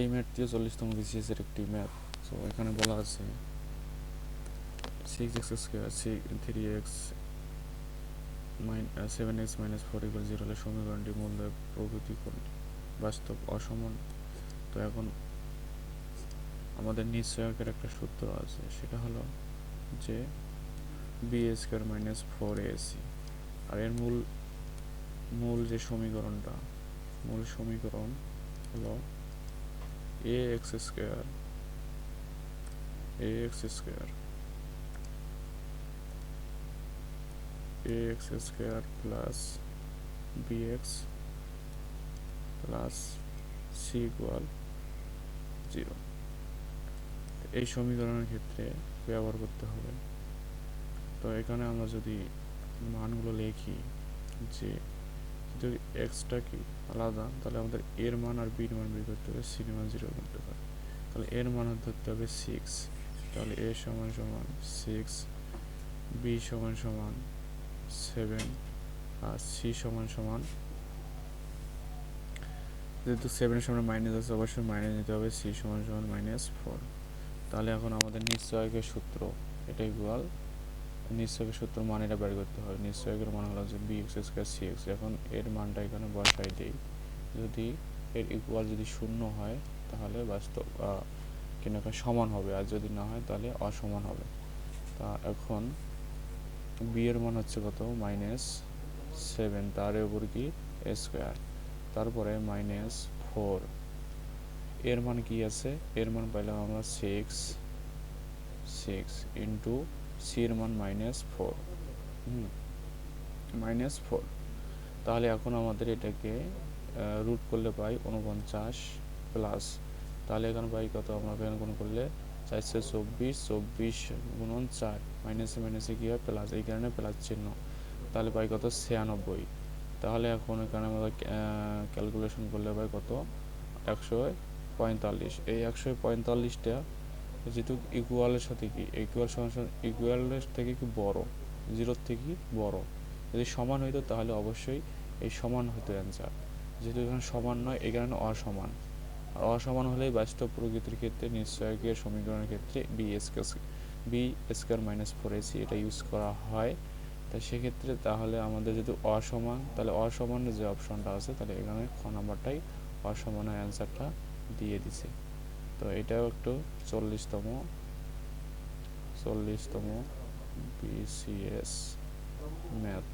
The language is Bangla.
এই ম্যাথটিও চল্লিশতম বিসিএস এর একটি ম্যাথ সো এখানে বলা আছে six x square three x seven x minus four equal zero হলে সমীকরণটি মূল্য প্রভৃতি বাস্তব, অসমান। তো এখন আমাদের নিশ্চয়কের একটা সূত্র আছে, সেটা হলো যে b square minus four a c আর এর মূল মূল যে সমীকরণটা, মূল সমীকরণ হলো a x square a x square a x square plus b x plus c equal zero এই সমীকরণের ক্ষেত্রে ব্যবহার করতে হবে। তো এখানে আমরা যদি মানগুলো লিখি যে যদি এক্সটা কি আলাদা, তাহলে আমাদের এর মান আর বির মান বের করতে হবে সির মান জিরো করতে হবে। তাহলে এর মান ধরতে হবে সিক্স তাহলে এ সমান সমান সিক্স বি সমান সমান সেভেন আর সি সমান সমান, যেহেতু সেভেনের সামনে মাইনাস আছে, অবশ্যই মাইনাস নিতে হবে সি সমান সমান মাইনাস ফোর তাহলে এখন আমাদের নিশ্চয়কের সূত্র এটা ইকুয়াল নিশ্চয়কের সূত্র মান এটা বের করতে হবে। নিশ্চয়কের মান হলো যে b x square c x এখন এর মানটা এখানে বসাই দেই। যদি এর ইকুয়াল যদি শূন্য হয়, তাহলে বাস্তব কিনা সমান হবে। আর যদি না হয়, তাহলে অসমান হবে। তা এখন বি এর মান হচ্ছে কত? মাইনাস সেভেন তার উপর কি? স্কোয়ার তারপরে মাইনাস ফোর এর মান কি আছে? এর মান পাইলাম আমরা সিক্স সিক্স ইন্টু সির মান মাইনাস ফোর মাইনাস ফোর তাহলে এখন আমাদের এটাকে রুট করলে পাই উনপঞ্চাশ প্লাস তাহলে এখানে পাই কত? আমরা এখানে গুণ করলে চারশো চব্বিশ চব্বিশ গুণন চার। মাইনাসে মাইনাসে কী হয়? প্লাস এই কারণে প্লাস চিহ্ন। তাহলে পাই কত? ছিয়ানব্বই। তাহলে এখন এখানে আমরা ক্যালকুলেশন করলে পাই কত? একশো পঁয়তাল্লিশ। এই একশো পঁয়তাল্লিশটা যেহেতু ইকুয়ালের সাথে কি? ইকুয়াল সমান ইকুয়ালের থেকে কি বড়? জিরোর থেকে বড়? যদি সমান হইতো তাহলে অবশ্যই এই সমান হতো অ্যান্সার যেহেতু এখানে সমান নয়, এই কারণে অসমান। আর অসমান হলেই বাস্তব প্রকৃতির ক্ষেত্রে নিশ্চয়কের সমীকরণের ক্ষেত্রে b square b square minus four a c এটা ইউজ করা হয়। তা সেক্ষেত্রে তাহলে আমাদের যদি অসমান, তাহলে অসমানের যে অপশনটা আছে, তাহলে এখানে খ নাম্বারটাই অসমানের অ্যান্সারটা দিয়ে দিছে। তো এটাও একটু চল্লিশতম চল্লিশতম বিসিএস ম্যাথ